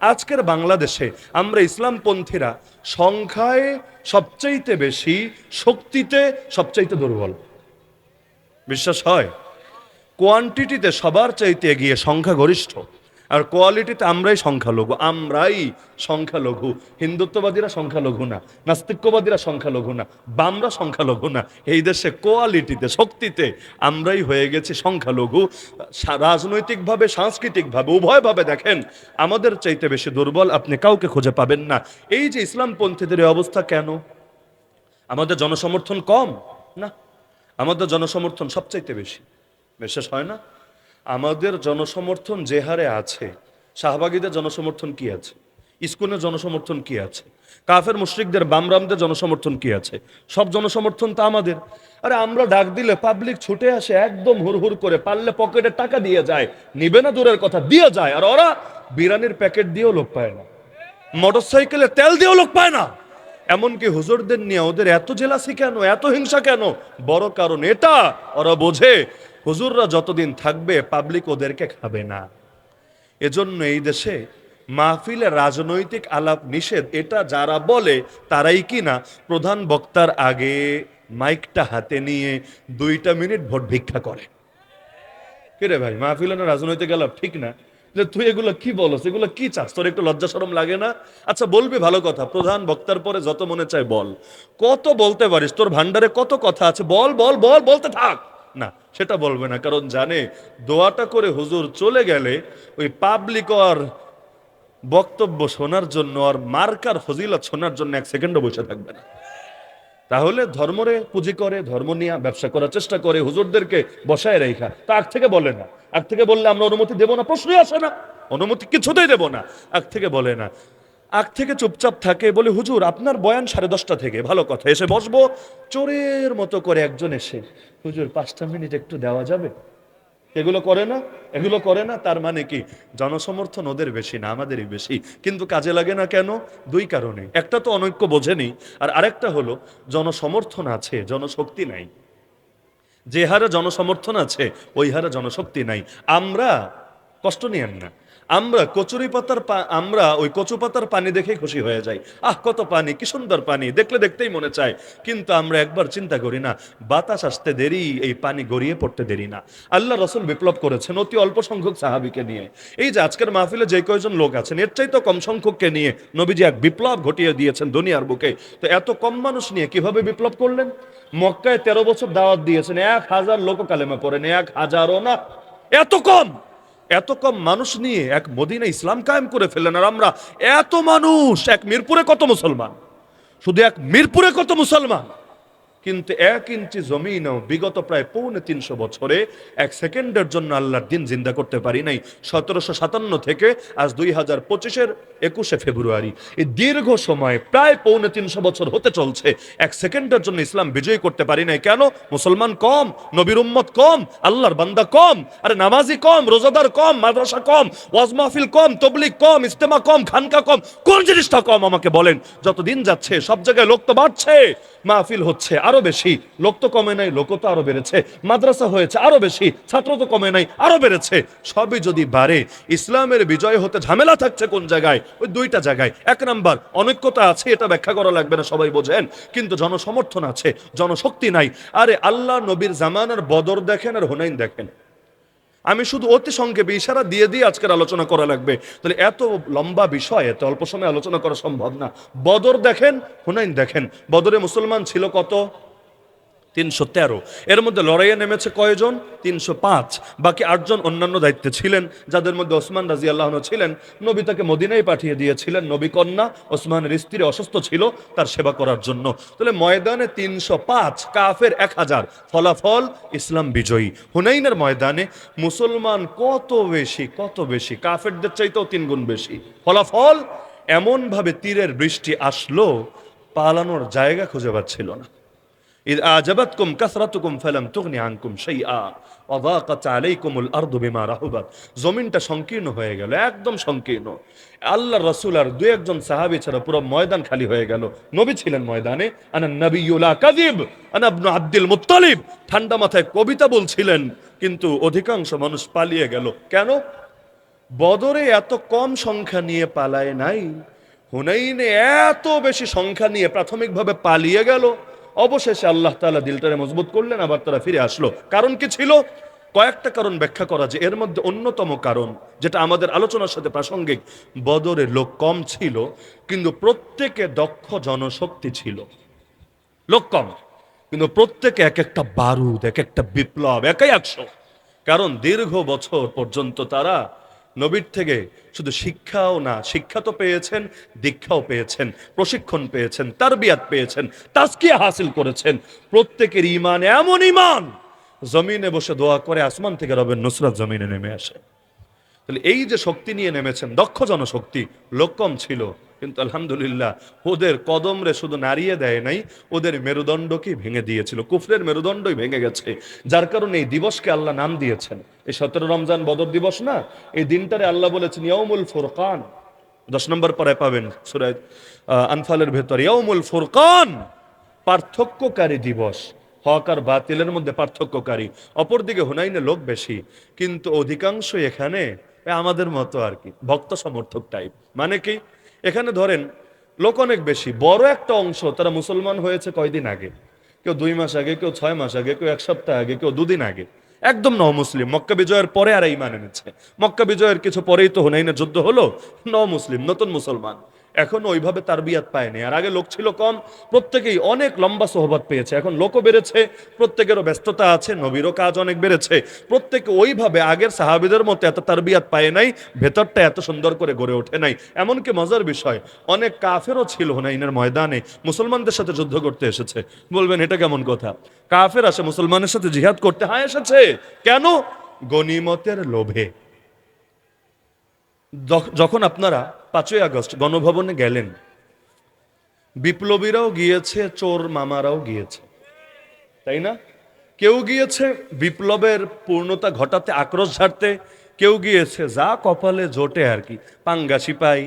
আজকের বাংলাদেশে আমরা ইসলামপন্থীরা সংখ্যায় সবচাইতে বেশি, শক্তিতে সবচাইতে দুর্বল। বিশ্বাস হয়? কোয়ান্টিটিতে সবার চাইতে এগিয়ে সংখ্যাগরিষ্ঠ। আর কোয়ালিটিতে আমরাই সংখ্যালঘু আমরাই সংখ্যালঘু। হিন্দুত্ববাদীরা সংখ্যালঘু না, নাস্তিক্যবাদীরা সংখ্যালঘু না, বামরা সংখ্যালঘু না। এই দেশে কোয়ালিটিতে, শক্তিতে আমরাই হয়ে গেছি সংখ্যালঘু। রাজনৈতিকভাবে, সাংস্কৃতিকভাবে, উভয়ভাবে দেখেন, আমাদের চাইতে বেশি দুর্বল আপনি কাউকে খুঁজে পাবেন না। এই যে ইসলামপন্থীদের অবস্থা কেন? আমাদের জনসমর্থন কম না? আমাদের জনসমর্থন সবচাইতে বেশি। বিশ্বাস হয় না? আমাদের জনসমর্থন যে হারে আছে, শাহবাগীদের জনসমর্থন কি আছে? ইস্কুনের জনসমর্থন কি আছে? কাফের মুশরিকদের, বামরামদের জনসমর্থন কি আছে? সব জনসমর্থন তো আমাদের। আরে আমরা ডাক দিলে পাবলিক ছুটে আসে, একদম হুড়হুর করে, পারলে পকেটে টাকা দিয়ে যায়, নিবে না দূরের কথা, দিয়ে যায়। আর ওরা বিরানির প্যাকেট দিয়েও লোক পায় না। মোটর মোটরসাইকেলে তেল দিয়েও লোক পায় না। এমনকি হুজুরদের নিয়ে ওদের এত জেলাসি কেন, এত হিংসা কেন? বড় কারণ এটা, ওরা বোঝে। হুজুররা যতদিন থাকবে পাবলিক ওদেরকে খাবে না। এজন্য এই দেশে মাহফিলে রাজনৈতিক আলাপ নিষেধ, এটা যারা বলে তারাই কি না? প্রধান বক্তার আগে মাইকটা হাতে নিয়ে দুইটা মিনিট ভোট ভিক্ষা করে। কিরে ভাই, মাহফিলে না রাজনৈতিক আলাপ ঠিক না? যে তুই এগুলো কি বলস? এগুলো কি চাস? তোর একটু লজ্জা সরম লাগে না? আচ্ছা বলবি ভালো কথা, প্রধান বক্তার পরে যত মনে চায় বল। কত বলতে পারিস? তোর ভান্ডারে কত কথা আছে? বল বল বল, বলতে থাক। না, সেটা বলবে না, কারণ জানে, দোয়াটা করে হুজুর চলে গেলে ওই পাবলিক আর বক্তব্য শোনার জন্য আর মার্কার ফজিলত শোনার জন্য এক সেকেন্ডও বসে থাকবে না। তাহলে ধর্মরে পুঁজি করে, ধর্ম নিয়ে ব্যবসা করার চেষ্টা করে, হুজুরদেরকে বসায় রেখা। তা আগ থেকে বলে না। আগ থেকে বললে আমরা অনুমতি দেবো না, প্রশ্নই আসে না। অনুমতি কিছুতেই দেবো না। আগ থেকে বলে না। আগ থেকে চুপচাপ থাকে বলে, হুজুর, আপনার বয়ান সাড়ে দশটা থেকে, ভালো কথা। এসে বসবো, চোরের মতো করে একজন এসে হুজুর, পাঁচটা মিনিট একটু দেওয়া যাবে? এগুলো করে না, এগুলো করে না, তার মানে কি? জনসমর্থন ওদের বেশি না, আমাদেরই বেশি। কিন্তু কাজে লাগে না কেন? দুই কারণে। একটা তো অনৈক্য বোঝেনি, আর আরেকটা হলো জনসমর্থন আছে, জনশক্তি নাই। যে হারে জনসমর্থন আছে, ওই হারে জনশক্তি নাই। আমরা কষ্ট নিয়েন না। আমরা কচুরি পাতার আমরা ওই কচু পাতার পানি দেখেই খুশি হয়ে যাই। আহ, কত পানি, কি সুন্দর পানি, দেখলে দেখতেই মনে চায়। কিন্তু আমরা একবার চিন্তা করি না, বাতাস আসতে দেরি, এই পানি গড়িয়ে পড়তে দেরি না। আল্লাহ রসুল বিপ্লব করেছেন অতি অল্প সংখ্যক সাহাবিকে নিয়ে। এই যে আজকের মাহফিলে যে কয়জন লোক আছেন, এর চাইতে কম সংখ্যককে নিয়ে নবীজি এক বিপ্লব ঘটিয়ে দিয়েছেন দুনিয়ার বুকে। তো এত কম মানুষ নিয়ে কীভাবে বিপ্লব করলেন? মক্কায় তেরো বছর দাওয়াত দিয়েছেন, এক হাজার লোক কালেমা পড়েন, এক হাজারও না। এত কম! এত কম মানুষ নিয়ে এক মদিনা ইসলাম কায়েম করে ফেললেন আর আমরা এত মানুষ, এক মিরপুরে কত মুসলমান? শুধু এক মিরপুরে কত মুসলমান? কিন্তু এক ইঞ্চি জমিনও বিগত প্রায় পৌনে তিনশো বছরে এক সেকেন্ডের জন্য আল্লাহর দিন জিন্দা করতে পারি নাই। সতেরোশো সাতান্ন থেকে আজ দুই হাজার পঁচিশের একুশে ফেব্রুয়ারি। এই দীর্ঘ সময় প্রায় পৌনে তিনশো বছর হতে চলছে। এক সেকেন্ডের জন্য ইসলাম বিজয়ী করতে পারি নাই। কেন? মুসলমান কম, নবীর উম্মত কম, আল্লাহর বান্দা কম, আরে নামাজি কম, রোজাদার কম, মাদ্রাসা কম, ওয়াজ মাহফিল কম তবলিক কম ইস্তেমা কম, খানকা কম, কোন জিনিসটা কম আমাকে বলেন? যত দিন যাচ্ছে সব জায়গায় লোক তো বাড়ছে। মাহফিল হচ্ছে আরও বেশি। লোক তো কমে নাই লোক তো আরও বেড়েছে। মাদ্রাসা হয়েছে আরও বেশি, ছাত্র তো কমে নাই, আরও বেড়েছে। সবই যদি বাড়ে, ইসলামের বিজয় হতে ঝামেলা থাকছে কোন জায়গায়? ওই দুইটা জায়গায়। এক নাম্বার, অনৈক্যতা আছে, এটা ব্যাখ্যা করা লাগবে না, সবাই বোঝেন। কিন্তু জনসমর্থন আছে, জনশক্তি নাই। আরে আল্লাহ নবীর জামানার বদর দেখেন আর হুনাইন দেখেন। আমি শুধু অতি সংক্ষেপে ইশারা দিয়ে দিয়ে আজকের আলোচনা করা লাগবে। তাহলে এত লম্বা বিষয়, এত অল্প সময় আলোচনা করা সম্ভব না। বদর দেখেন, হুনাইন দেখেন। বদরে মুসলমান ছিল কত? তিনশো তেরো। এর মধ্যে লড়াইয়ে নেমেছে কয়জন? তিনশো পাঁচ। বাকি আটজন অন্যান্য দায়িত্বে ছিলেন, যাদের মধ্যে ওসমান রাজি আল্লাহন ছিলেন। নবী তাকে মদিনায় পাঠিয়ে দিয়েছিলেন, নবী কন্যা, ওসমানের স্ত্রী অসুস্থ ছিল তার সেবা করার জন্য। তাহলে ময়দানে তিনশো পাঁচ, কাফের এক হাজার। ফলাফল, ইসলাম বিজয়ী। হুনাইনের ময়দানে মুসলমান কত বেশি কত বেশি? কাফেরদের চাইতেও তিন গুণ বেশি। ফলাফল, এমনভাবে তীরের বৃষ্টি আসলো, পালানোর জায়গা খুঁজে পাচ্ছিল না। إذ أعجبتكم كثرتكم فلم تغن عنكم شيئا وضاقت عليكم الأرض بما رحبت জমিনটা সংকীর্ণ হয়ে গেল একদম সংকীর্ণ আল্লাহ রসুল আর দু একজন সাহাবী ছাড়া পুরো ময়দান খালি হয়ে গেল নবী ছিলেন ময়দানে আনা নবিউলা কাদিব আনা ইবনু আব্দুল মুত্তালিব ঠান্ডা মাথায় কবিতা বলছিলেন কিন্তু অধিকাংশ মানুষ পালিয়ে গেল কেন বদরে এত কম সংখ্যা নিয়ে পালায় নাই হুনাইনে এত বেশি সংখ্যা নিয়ে প্রাথমিকভাবে পালিয়ে গেল অবশেষে আল্লাহ তাআলা দিলটারে মজবুত করলেন, আবার তারা ফিরে আসলো। কারণ কি ছিল? কয়েকটা কারণ ব্যাখ্যা করা যে এর মধ্যে অন্যতম কারণ, যেটা আমাদের আলোচনার সাথে প্রাসঙ্গিক, বদরে লোক কম ছিল, কিন্তু প্রত্যেকে দক্ষ জনশক্তি ছিল। লোক কম, কিন্তু প্রত্যেকে এক একটা বারুদ এক একটা বিপ্লব, একাই একশো। কারণ দীর্ঘ বছর পর্যন্ত তারা নবীর থেকে শুধু শিক্ষাও না, শিক্ষা তো পেয়েছেন, দীক্ষাও পেয়েছেন, প্রশিক্ষণ পেয়েছেন তার তারবিয়াত পেয়েছেন তাস্কিয়া হাসিল করেছেন। প্রত্যেকের ইমান এমন ইমান জমিনে বসে দোয়া করে আসমান থেকে রবেন নুসরাত জমিনে নেমে আসে। তাহলে এই যে শক্তি নিয়ে নেমেছেন, দক্ষ জনশক্তি, লোক কম ছিল কিন্তু আলহামদুলিল্লাহ, ওদের কদমরে শুধু নাড়িয়ে দেয় নাই, ওদের মেরুদণ্ডকেই ভেঙে দিয়েছিল। কুফরের মেরুদণ্ডই ভেঙে গেছে। যার কারণে এই দিবসকে আল্লাহ নাম দিয়েছেন। এই সতেরো রমজান বদর দিবস না, এই দিনটারে আল্লাহ বলেছেন ইয়মুল ফুরকান। দশ নম্বর পরে পাবেন সুরায় আনফালের ভেতর ইয়মুল ফুরকান, পার্থক্যকারী দিবস। হক আর বাতিলের মধ্যে পার্থক্যকারী। অপরদিকে হুনাইনে লোক বেশি, কিন্তু অধিকাংশ এখানে আমাদের মতো আর কি, ভক্ত সমর্থক টাইপ মানে কি? এখানে ধরেন, লোক অনেক বেশি, বড় একটা অংশ, তারা মুসলমান হয়েছে কয়দিন আগে? কেউ দুই মাস আগে, কেউ ছয় মাস আগে, কেউ এক সপ্তাহ আগে, কেউ দুদিন আগে। একদম ন মুসলিম মক্কা বিজয়ের পরে আর এই মানে নিচ্ছে মক্কা বিজয়ের কিছু পরেই তো হুনাইনের যুদ্ধ হলো ন মুসলিম নতুন মুসলমান। এখন ওইভাবে তার বিয়াত পায়নি। আর আগে লোক ছিল কম, প্রত্যেকেই অনেক লম্বা সোহবত পেয়েছে। এখন লোকও বেড়েছে, প্রত্যেকেরও ব্যস্ততা আছে, নবীরও কাজ অনেক বেড়েছে। প্রত্যেকে ওইভাবে আগের সাহাবিদের মতো এত তার বিয়াত পায় নাই, ভেতরটা এত সুন্দর করে গড়ে ওঠে নাই। এমনকি মজার বিষয়, অনেক কাফেরও ছিল হুনাইনের ময়দানে, মুসলমানদের সাথে যুদ্ধ করতে এসেছে। বলবেন, এটা কেমন কথা? কাফের আসে মুসলমানের সাথে জিহাদ করতে হ্যাঁ এসেছে? কেন? গনিমতের লোভে। যখন আপনারা পাঁচই আগস্ট গণভবনে গেলেন। বিপ্লবীরাও গিয়েছে, চোর মামারাও গিয়েছে। তাই না? কেউ গিয়েছে বিপ্লবের পূর্ণতা ঘটাতে, আক্রোশ ঝাড়তে, কেউ গিয়েছে যা কপালে জোটে আর কি, পাঙ্গা সিপাই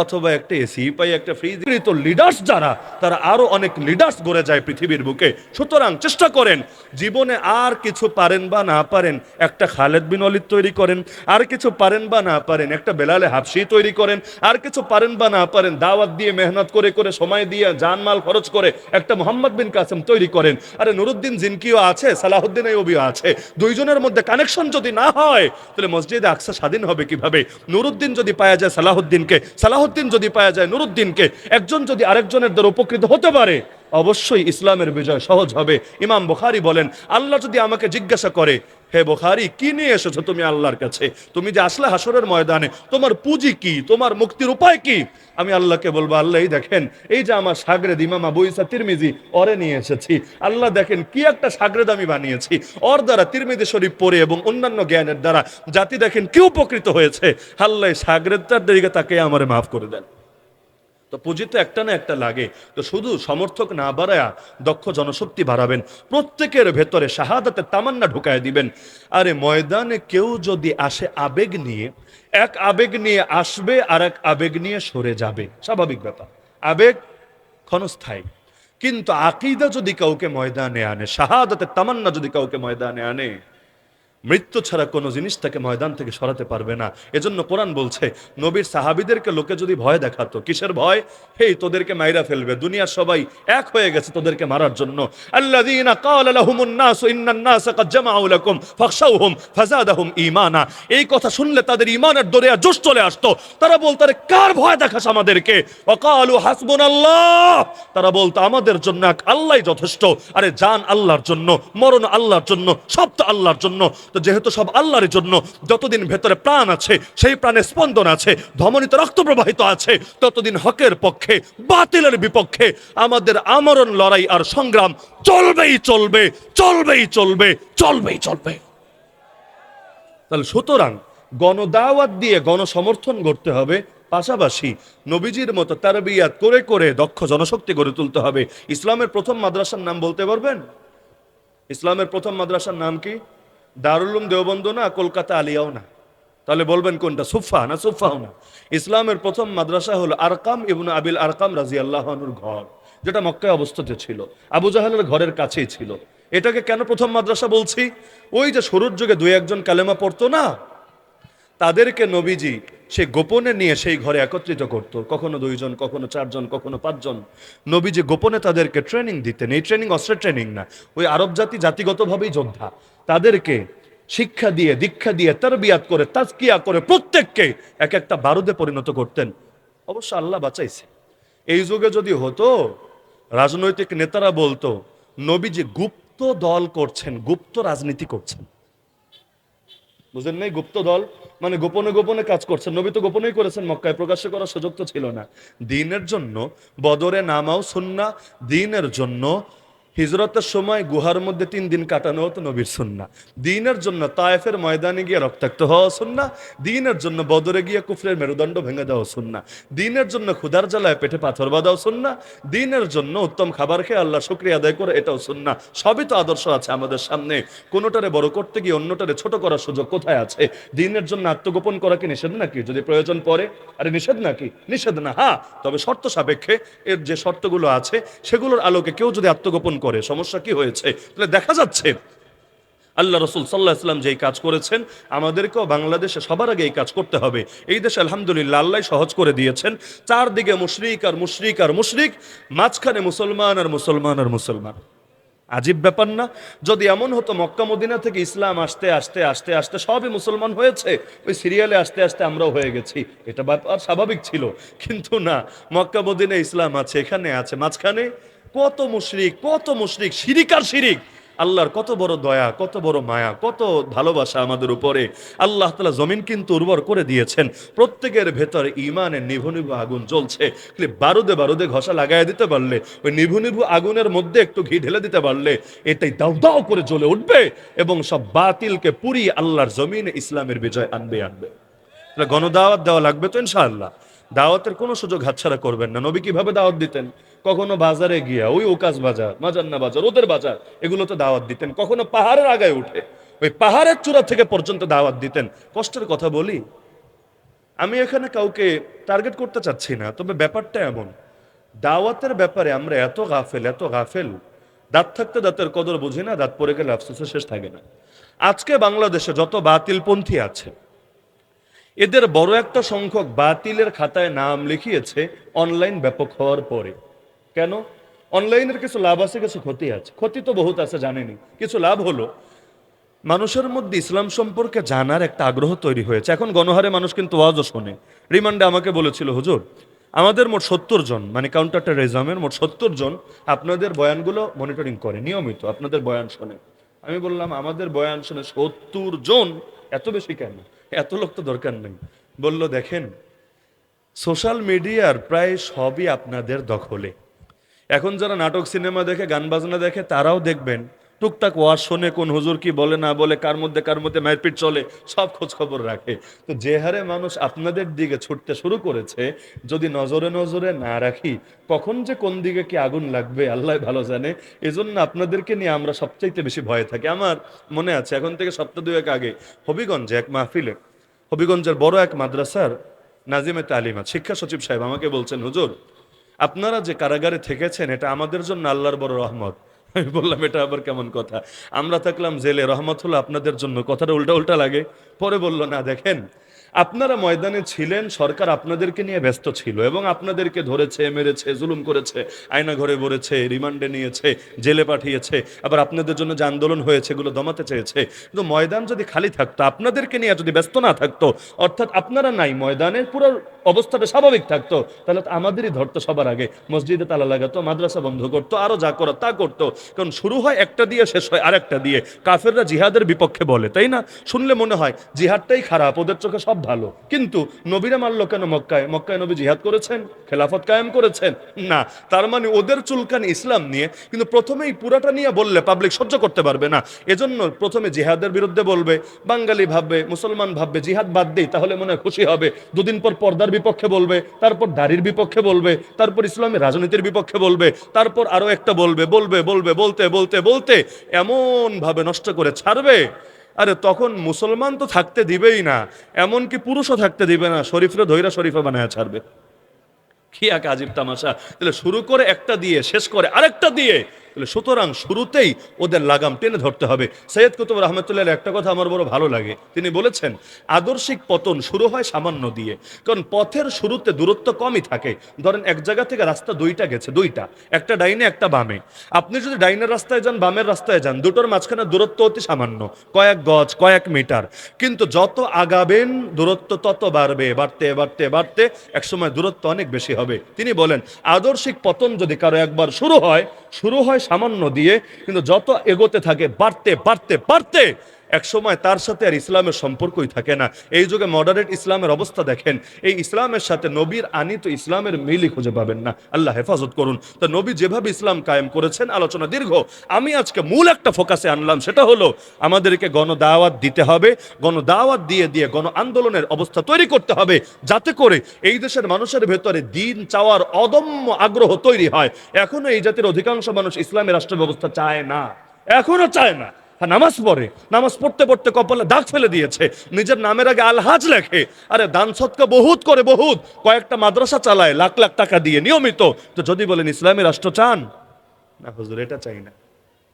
অথবা একটা এসি পাই, একটা ফ্রিজ তো লিডার্স যারা, তারা আরও অনেক লিডার্স গড়ে যায় পৃথিবীর বুকে। সুতরাং চেষ্টা করেন, জীবনে আর কিছু পারেন বা না পারেন, একটা খালেদ বিন অলিদ তৈরি করেন, আর কিছু পারেন বা না পারেন, একটা বেলালে হাফসি তৈরি করেন, আর কিছু পারেন বা না পারেন, দাওয়াত দিয়ে মেহনত করে করে সময় দিয়ে জানমাল খরচ করে একটা মোহাম্মদ বিন কাসেম তৈরি করেন। আরে নুরুদ্দিন জিনকিও আছে, সালাহুদ্দিন আইয়ুবিও আছে। দুইজনের মধ্যে কানেকশন যদি না হয়, তাহলে মসজিদে আকসা স্বাধীন হবে কীভাবে? নুরুদ্দিন যদি পাওয়া যায় সালাহুদ্দিনকে সালাহুদ্দিন যদি পাওয়া যায় নুরুদ্দিনকে একজন যদি আরেকজনের দ্বারা উপকৃত হতে পারে অবশ্যই ইসলামের বিজয় সহজ হবে। ইমাম বুখারি বলেন, আল্লাহ যদি আমাকে জিজ্ঞাসা করে, হে বুখারি, কি নিয়ে এসেছ তুমি আল্লাহর কাছে? তুমি যে আসলে হাসরের ময়দানে, তোমার পুঁজি কি? তোমার মুক্তির উপায় কি? আমি আল্লাহকে বলব আল্লাহ দেখেন, এই যে আমার সাগরেদ ইমাম বইসা ইসা তিরমিজি অরে নিয়ে এসেছি। আল্লাহ দেখেন কি একটা সাগরেদ আমি বানিয়েছি। ওর দ্বারা তিরমিজি শরীফ পড়ে এবং অন্যান্য জ্ঞানের দ্বারা জাতি দেখেন কি উপকৃত হয়েছে। আল্লাহ এই সাগরেদটার দিকে তাকে আমারে মাফ করে দেন। তো পুঁজি তো একটা না একটা লাগে। তো শুধু সমর্থক না বাড়ায়া দক্ষ জনশক্তি বাড়াবেন। প্রত্যেকের ভেতরে শাহাদাতে তামান্না ঢুকায় দিবেন। আরে ময়দানে কেউ যদি আসে আবেগ নিয়ে, এক আবেগ নিয়ে আসবে আর এক আবেগ নিয়ে সরে যাবে। স্বাভাবিক ব্যাপার। আবেগ ক্ষণস্থায়ী। কিন্তু আকিদা যদি কাউকে ময়দানে আনে শাহাদাতে তামান্না যদি কাউকে ময়দানে আনে মৃত্যু ছাড়া কোনো জিনিস তাকে ময়দান থেকে সরাতে পারবে না। এজন্য কোরআন বলছে, নবীর সাহাবিদেরকে লোকে যদি ভয় দেখাতো, কিসের ভয়? হেই, তোদেরকে মাইরা ফেলবে। দুনিয়ার সবাই এক হয়ে গেছে তোদেরকে মারার জন্য। ঈমানা। এই কথা শুনলে তাদের ঈমানের দরিয়া জোশ চলে আসতো। তারা বলতো, আরে, কার ভয় দেখাস আমাদেরকে? ওয়াকালু হাসবুনাল্লাহ। তারা বলতো, আমাদের জন্য এক আল্লাহ যথেষ্ট। আরে, জান আল্লাহর জন্য, মরণ আল্লাহর জন্য, সব তো আল্লাহর জন্য। তো যেহেতু সব আল্লাহর জন্য যতদিন ভেতরে প্রাণ আছে, সেই প্রাণে স্পন্দন আছে, ধমনীতে রক্ত প্রবাহিত আছে, ততদিন হকের পক্ষে, বাতিলের বিপক্ষে আমাদের আমরণ, লড়াই আর সংগ্রাম চলবেই চলবে চলবেই চলবে চলবেই চলবে। তাহলে সুতরাং গণদাওয়াত দিয়ে গণসমর্থন করতে হবে, পাশাপাশি নবীজির মতো তারবিয়াত করে করে দক্ষ জনশক্তি গড়ে তুলতে হবে। ইসলামের প্রথম মাদ্রাসার নাম বলতে পারবেন? ইসলামের প্রথম মাদ্রাসার নাম কি? দারুলুম দেওবন্দ না, কলকাতা আলিয়াও না। তাহলে বলবেন কোনটা, সুফা না সুফাও না? ইসলামের প্রথম মাদ্রাসা হলো আরকাম ইবনু আবিল আরকাম রাজি আল্লাহনুর ঘর, যেটা মক্কায় অবস্থিত ছিল। আবু জাহালের ঘরের কাছেই ছিল। এটাকে কেন প্রথম মাদ্রাসা বলছি? ওই যে শুরুর যুগে দুই একজন কালেমা পড়তো না? তাদেরকে নবীজি সে গোপনে নিয়ে সেই ঘরে একত্রিত করত। কখনো দুইজন, কখনো চারজন, কখনো পাঁচজন। নবী যে গোপনে তাদেরকে ট্রেনিং দিতেন। এই ট্রেনিং অস্ত্রের ট্রেনিং না। ওই আরব জাতি জাতিগতভাবেই যোদ্ধা। তাদেরকে শিক্ষা দিয়ে, দীক্ষা দিয়ে, তারবিয়াত করে, তাজকিয়া করে প্রত্যেককে এক একটা বারুদে পরিণত করতেন। অবশ্য আল্লাহ বাঁচাইছে। এই যুগে যদি হতো, রাজনৈতিক নেতারা বলতো, নবীজি গুপ্ত দল করছেন, গুপ্ত রাজনীতি করছেন। বুঝলেন নাই? গুপ্ত দল মানে গোপনে গোপনে কাজ করছেন নবী তো গোপনেই করেছেন মক্কায়, প্রকাশ্য করার সুযোগ তো ছিল না। দিনের জন্য বদরে নামাও সুন্না দিনের জন্য হিজরতের সময় গুহার মধ্যে তিন দিন কাটানো হতো নবীর সুন্না দিনের জন্য তায়েফের ময়দানে গিয়ে রক্তাক্ত হওয়া সুন্না দিনের জন্য বদরে গিয়ে কুফরের মেরুদণ্ড ভেঙে দেওয়া সুন্না দিনের জন্য ক্ষুধার জ্বালায় পেটে পাথর বাঁধাও সুন্না দিনের জন্য উত্তম খাবার খেয়ে আল্লাহ শুক্রিয়া আদায় করে এটাও সুন্না সবই তো আদর্শ আছে আমাদের সামনে। কোনোটারে বড় করতে গিয়ে অন্যটারে ছোট করার সুযোগ কোথায় আছে? দিনের জন্য আত্মগোপন করা কি নিষেধ নাকি? যদি প্রয়োজন পড়ে? আরে নিষেধ নাকি? নিষেধ না হ্যাঁ। তবে শর্ত সাপেক্ষে এর যে শর্তগুলো আছে, সেগুলোর আলোকে কেউ যদি আত্মগোপন করে, সমস্যা কি হয়েছে? তাহলে দেখা যাচ্ছে। আল্লাহ রসুল সাল্লাহ ইসলাম যেই কাজ করেছেন, আমাদেরকেও বাংলাদেশে সবার আগে এই কাজ করতে হবে। এই দেশে আলহামদুলিল্লাহ আল্লাহ সহজ করে দিয়েছেন। চারদিকে মুশরিক আর মুশরিক আর মুশরিক, মাঝখানে মুসলমান আর মুসলমান আর মুসলমান। আজীব ব্যাপার না? যদি এমন হতো মক্কা মদিনা থেকে ইসলাম আসতে আসতে আসতে আসতে সবই মুসলমান হয়েছে, ওই সিরিয়ালে আসতে আসতে আমরাও হয়ে গেছি। এটা ব্যাপার স্বাভাবিক ছিল। কিন্তু না, মক্কা মদিনা ইসলাম আছে, এখানে আছে, মাঝখানে কত মুশরিক কত মুশরিক, শিরিক আর শিরিক। আল্লাহর কত বড় দয়া, কত বড় মায়া, কত ভালোবাসা আমাদের উপরে। আল্লাহ তালা জমিন কিন্তু উর্বর করে দিয়েছেন। প্রত্যেকের ভেতর ইমানের নিভু নিভু আগুন জ্বলছে। বারুদে বারুদে ঘষা লাগাই দিতে পারলে, ওই নিভু নিভু আগুনের মধ্যে একটু ঘি ঢেলে দিতে পারলে, এটাই দাও দাও করে জ্বলে উঠবে এবং সব বাতিলকে পুরি আল্লাহর জমিনে ইসলামের বিজয় আনবে আনবে। গণদাওয়াত দেওয়া লাগবে তো ইনশাআল্লাহ। দাওয়াতের কোনো সুযোগ হাতছাড়া করবেন না। নবী কীভাবে দাওয়াত দিতেন? কখনো বাজারে গিয়া, ওই ওকাজ বাজার, মাজান্না বাজার, ওদের বাজার, এগুলো তো দাওয়াত দিতেন। কখনো পাহাড়ের আগায় উঠে, ওই পাহাড়ের চূড়া থেকে পর্যন্ত দাওয়াত দিতেন। কষ্টের কথা বলি, আমি এখানে কাউকে টার্গেট করতে চাচ্ছি না, তবে ব্যাপারটা এমন, দাওয়াতের ব্যাপারে আমরা এত গাফেল এত গাফেল, দাঁত থাকতে দাঁতের কদর বুঝি না, দাঁত পড়ে গেলে আফসোসের শেষ থাকে না। আজকে বাংলাদেশে যত বাতিলপন্থী আছে এদের বড় একটা সংখ্যক বাতিলের খাতায় নাম লিখিয়েছে অনলাইন ব্যাপক হওয়ার পরে। কেন? অনলাইনের কিছু লাভ আছে, কিছু ক্ষতি আছে। ক্ষতি তো বহুত আছে জানেনি কিছু লাভ হলো, মানুষের মধ্যে ইসলাম সম্পর্কে জানার একটা আগ্রহ তৈরি হয়েছে। এখন গণহারে মানুষ কিন্তু ওয়াজও শোনে। রিমান্ডে আমাকে বলেছিল, হুজুর, আমাদের মোট সত্তর জন মানে কাউন্টার টেরোরিজমের মোট সত্তর জন আপনাদের বয়ানগুলো মনিটরিং করে, নিয়মিত আপনাদের বয়ান শোনে। আমি বললাম, আমাদের বয়ান শুনে সত্তর জন? এত বেশি কেন? এত লোক তো দরকার নেই। বলল, দেখেন, সোশ্যাল মিডিয়ার প্রায় সবই আপনাদের দখলে। এখন যারা নাটক, সিনেমা দেখে, গান বাজনা দেখে, তারাও দেখবেন টুকটাক ওয়াজ শোনে কোন হুজুর কি বলে না বলে, কার মধ্যে কার মধ্যে মারপিট চলে, সব খোঁজ খবর রাখে। তো যে হারে মানুষ আপনাদের দিকে ছুটতে শুরু করেছে, যদি নজরে নজরে না রাখি, কখন যে কোন দিকে কি আগুন লাগবে, আল্লাহ ভালো জানে। এজন্য আপনাদেরকে নিয়ে আমরা সবচাইতে বেশি ভয়ে থাকি। আমার মনে আছে, এখন থেকে সপ্তাহ দুয়েক আগে হবিগঞ্জে এক মাহফিলে, হবিগঞ্জের বড় এক মাদ্রাসার নাজিমে তালিমা শিক্ষা সচিব সাহেব আমাকে বলছেন, হুজুর, আপনারা যে কারাগারে থেকেছেন, এটা আমাদের জন্য আল্লাহর বড় রহমত। আমি বললাম, এটা আবার কেমন কথা? আমরা থাকলাম জেলে। রহমত হলো আপনাদের জন্য কথাটা উল্টা উল্টা লাগে। পরে বলল, না, দেখেন, আপনারা ময়দানে ছিলেন, সরকার আপনাদেরকে নিয়ে ব্যস্ত ছিল এবং আপনাদেরকে ধরেছে, মেরেছে, জুলুম করেছে, আয়না ঘরে ভরেছে, রিমান্ডে নিয়েছে, জেলে পাঠিয়েছে, আবার আপনাদের জন্য যে আন্দোলন হয়েছে, এগুলো দমাতে চেয়েছে। কিন্তু ময়দান যদি খালি থাকতো, আপনাদেরকে নিয়ে যদি ব্যস্ত না থাকতো, অর্থাৎ আপনারা নাই ময়দানে পুরো অবস্থাটা স্বাভাবিক থাকতো। তাহলে আমাদেরই ধরতো সবার আগে। মসজিদে তালা লাগাতো, মাদ্রাসা বন্ধ করতো, আরও যা করো তা করতো। কারণ শুরু হয় একটা দিয়ে, শেষ হয় আরেকটা দিয়ে। কাফেররা জিহাদের বিপক্ষে বলে, তাই না? শুনলে মনে হয়, জিহাদটাই খারাপ, ওদের চোখে সব ভালো। কিন্তু নবীরা মারলো কেন মক্কায়? মক্কায় নবী জিহাদ করেছেন? খেলাফত কায়েম করেছেন? না। তার মানে ওদের চুলকান ইসলাম নিয়ে, কিন্তু প্রথমেই পুরাটা নিয়ে বললে পাবলিক সহ্য করতে পারবে না। এজন্য প্রথমে জিহাদের বিরুদ্ধে বলবে, বাঙালি ভাববে, মুসলমান ভাববে, জিহাদ বাদ দেই, তাহলে মনে খুশি হবে। দুদিন পর পর্দার বিপক্ষে বলবে, তারপর দাড়ির বিপক্ষে বলবে, তারপর ইসলামের রাজনীতির বিপক্ষে বলবে, তারপর আরও একটা বলবে বলবে বলবে, বলতে বলতে বলতে এমন ভাবে নষ্ট করে ছাড়বে। আরে তখন মুসলমান তো থাকতে দিবেই না, এমনকি পুরুষও থাকতে দিবে না, শরীফরে ধৈরা শরীফে বানায় ছাড়বে। কি এক আজীব তামাশা। তাহলে শুরু করে একটা দিয়ে, শেষ করে আরেকটা দিয়ে তাহলে সুতরাং শুরুতেই ওদের লাগাম টেনে ধরতে হবে। সৈয়দ কুতুব রহমতুল্লাহ একটা কথা আমার বড় ভালো লাগে। তিনি বলেছেন, আদর্শিক পতন শুরু হয় সামান্য দিয়ে, কারণ পথের শুরুতে দূরত্ব কমই থাকে। ধরেন এক জায়গা থেকে রাস্তা দুইটা গেছে, দুইটা। একটা ডাইনে, একটা বামে। আপনি যদি ডাইনের রাস্তায় যান, বামের রাস্তায় যান, দুটোর মাঝখানে দূরত্ব অতি সামান্য, কয়েক গজ, কয়েক মিটার। কিন্তু যত আগাবেন, দূরত্ব তত বাড়বে, বাড়তে বাড়তে বাড়তে একসময় দূরত্ব অনেক বেশি হবে। তিনি বলেন, আদর্শিক পতন যদি কারও একবার শুরু হয় শুরু হয় সামান্য দিয়ে কিন্তু যত এগোতে থাকে বাড়তে বাড়তে বাড়তে এক সময় তার সাথে আর ইসলামের সম্পর্কই থাকে না। এই যুগে মডারেট ইসলামের অবস্থা দেখেন, এই ইসলামের সাথে নবীর আনিত ইসলামের মিলই খুঁজে পাবেন না। আল্লাহ হেফাজত করুন। তো নবী যেভাবে ইসলাম কায়েম করেছেন, আলোচনা দীর্ঘ। আমি আজকে মূল একটা ফোকাসে আনলাম, সেটা হলো আমাদেরকে গণদাওয়াত দিতে হবে। গণদাওয়াত দিয়ে দিয়ে গণ আন্দোলনের অবস্থা তৈরি করতে হবে, যাতে করে এই দেশের মানুষের ভেতরে দিন চাওয়ার অদম্য আগ্রহ তৈরি হয়। এখনও এই জাতির অধিকাংশ মানুষ ইসলামী রাষ্ট্র ব্যবস্থা চায় না। এখনও চায় না। নামাজ পড়ে। নামাজ পড়তে পড়তে কপালে দাগ ফেলে দিয়েছে। নিজের নামের আগে আলহাজ লেখে। আরে দান সৎকা বহুত করে, বহুত। কয়েকটা মাদ্রাসা চালায়, লাখ লাখ টাকা দিয়ে, নিয়মিত। তো যদি বলেন ইসলামী রাষ্ট্র চান? না, হুজুর, এটা চাই না।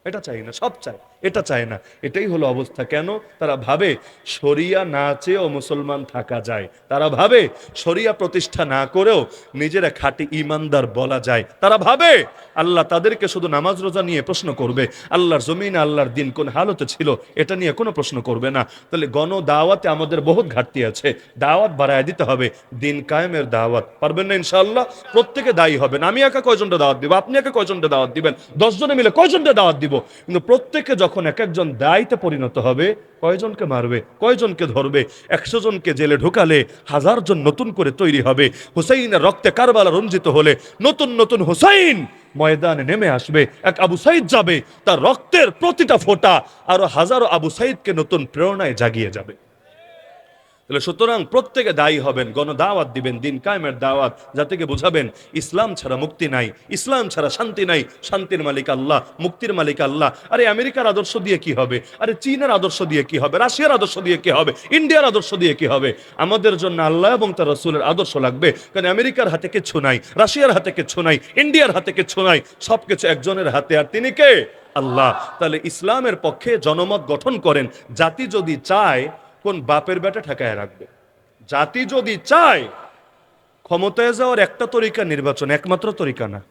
এটা চাই না, সব চায় এটা চায় না। এটাই হলো অবস্থা। কেন? তারা ভাবে শরিয়া না চেয়েও মুসলমান থাকা যায়। তারা ভাবে শরিয়া প্রতিষ্ঠা না করেও নিজেরা খাঁটি ইমানদার বলা যায়। তারা ভাবে আল্লাহ তাদেরকে শুধু নামাজ রোজা নিয়ে প্রশ্ন করবে। আল্লাহর জমিন, আল্লাহর দিন কোন হালতে ছিল এটা নিয়ে কোনো প্রশ্ন করবে না। তাহলে গণ দাওয়াতে আমাদের বহুত ঘাটতি আছে। দাওয়াত বাড়ায় দিতে হবে। দিন কায়েমের দাওয়াত। পারবেন না ইনশাআল্লাহ? প্রত্যেকে দায়ী হবেন। আমি একা কয়জনটা দাওয়াত দিব? আপনি একা কয়জনটা দাওয়াত দিবেন? দশজনে মিলে কয়জনটা দাওয়াত দিব? কিন্তু প্রত্যেকে যখন এক একজন দায়িতে পরিণত হবে। কয়জনকে মারবে? কয়জনকে ধরবে? একশো জনকে জেলে ঢোকালে হাজার জন নতুন করে তৈরি হবে। হুসাইনের রক্তে কারবালা রঞ্জিত হলে নতুন নতুন হুসাইন ময়দানে নেমে আসবে। এক আবু সাইদ যাবে, তার রক্তের প্রতিটা ফোটা আরও হাজারো আবু সাইদকে নতুন প্রেরণায় জাগিয়ে যাবে। তাহলে সুতরাং প্রত্যেকে দায়ী হবেন গণ দাওয়াত দিবেন, দিন কায়েমের দাওয়াত, যাতে বোঝাবেন, ইসলাম ছাড়া মুক্তি নাই, ইসলাম ছাড়া শান্তি নাই, শান্তির মালিক আল্লাহ, মুক্তির মালিক আল্লাহ। আরে আমেরিকার আদর্শ দিয়ে কি হবে? আরে চীনের আদর্শ দিয়ে কি হবে? রাশিয়ার আদর্শ দিয়ে কি হবে? ইন্ডিয়ার আদর্শ দিয়ে কি হবে? আমাদের জন্য আল্লাহ এবং তার রসুলের আদর্শ লাগবে। কারণ আমেরিকার হাতে কিচ্ছু নাই, রাশিয়ার হাতে কিচ্ছু নাই, ইন্ডিয়ার হাতে কিচ্ছু নাই, সবকিছু একজনের হাতে। আর তিনি কে? আল্লাহ। তাহলে ইসলামের পক্ষে জনমত গঠন করেন। জাতি যদি চায় কোন বাপের বেটা ঠেকায় রাখবে? জাতি যদি চায়, ক্ষমতায় যাওয়ার একটা তরিকা নির্বাচন একমাত্র তরিকা না।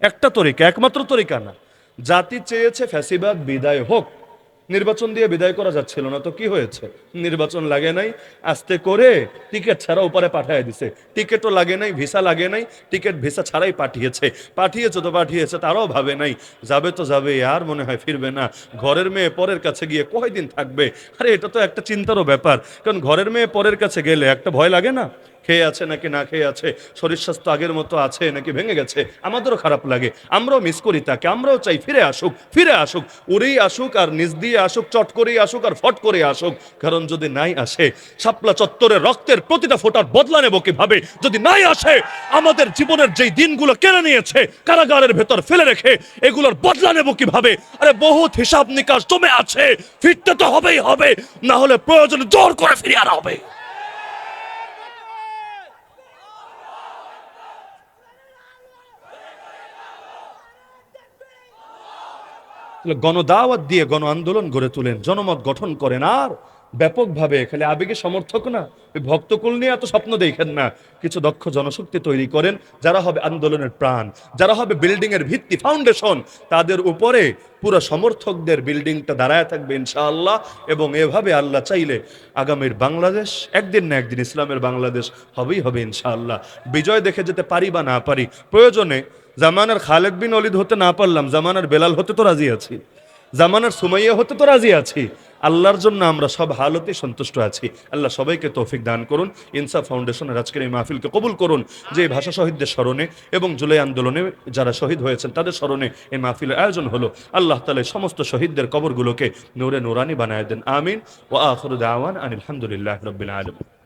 একটা তরিকা, একমাত্র তরিকা না। জাতি চেয়েছে ফ্যাসিবাদ, বিদায় হোক। নির্বাচন দিয়ে বিদায় করা যাচ্ছিল না, তো কি হয়েছে? নির্বাচন লাগে নাই, আস্তে করে টিকিট ছাড়া উপরে পাঠিয়ে দিছে। টিকিটও লাগে নাই ভিসা লাগে নাই টিকিট ভিসা ছাড়াই পাঠিয়েছে। পাঠিয়েছে তো পাঠিয়েছে, তারাও ভাবে নাই। যাবে তো যাবে, আর মনে হয় ফিরবে না। ঘরের মেয়ে পরের কাছে গিয়ে কয়দিন থাকবে? আরে এটা তো একটা চিন্তারও ব্যাপার। কারণ ঘরের মেয়ে পরের কাছে গেলে একটা ভয় লাগে না? খেয়ে আছে নাকি না খেয়ে আছে? শরীর স্বাস্থ্য আগের মতো আছে নাকি ভেঙে গেছে? আমাদেরও খারাপ লাগে। আমরাও মিস করি তাকে। আমরাও চাই ফিরে আসুক ফিরে আসুক। উড়েই আসুক আর নিজ দিয়ে আসুক, চট করেই আসুক আর ফট করে আসুক। কারণ যদি নাই আসে, শাপলা চত্বরে রক্তের প্রতিটা ফোটার বদলা নেব কীভাবে? যদি নাই আসে, আমাদের জীবনের যেই দিনগুলো কেড়ে নিয়েছে, কারাগারের ভেতর ফেলে রেখে এগুলোর বদলা নেব কীভাবে? আরে বহুত হিসাব নিকাশ জমে আছে। ফিরতে তো হবেই হবে। না হলে প্রয়োজনে জোর করে ফিরিয়ে আনা হবে তাহলে গণদাওয়াত দিয়ে গণ আন্দোলন গড়ে তোলেন, জনমত গঠন করেন আর ব্যাপকভাবে খালি আবেগে সমর্থক না, ওই ভক্তকুল নিয়ে এত স্বপ্ন দেখেন না। কিছু দক্ষ জনশক্তি তৈরি করেন, যারা হবে আন্দোলনের প্রাণ, যারা হবে বিল্ডিং এর ভিত্তি, ফাউন্ডেশন, তাদের উপরে পুরো সমর্থকদের বিল্ডিংটা দাঁড়ায় থাকবে ইনশাআল্লাহ। এবং এভাবে আল্লাহ চাইলে আগামীর বাংলাদেশ, একদিন না একদিন ইসলামের বাংলাদেশ হবেই হবে ইনশাআল্লাহ। বিজয় দেখে যেতে পারি বা না পারি, প্রয়োজনে জামানার খালেদ বিন অলিদ হতে না পারলাম, জামানার বেলাল হতে তো রাজি আছি। জামানার সুমাইয়া হতে তো রাজি আছি। আল্লাহর জন্য আমরা সব হালতে সন্তুষ্ট আছি। আল্লাহ সবাইকে তৌফিক দান করুন, ইনসাফ ফাউন্ডেশনের আজকের এই মাহফিলকে কবুল করুন, যে ভাষা শহীদদের স্মরণে এবং জুলাই আন্দোলনে যারা শহীদ হয়েছেন, তাদের স্মরণে এই মাহফিলের আয়োজন হলো। আল্লাহ তালে সমস্ত শহীদদের কবরগুলোকে নূরে নুরানি বানায় দেন। আমিন। ও আখরুদ আওয়ান আনিল আলহামদুলিল্লাহ রবিন আলম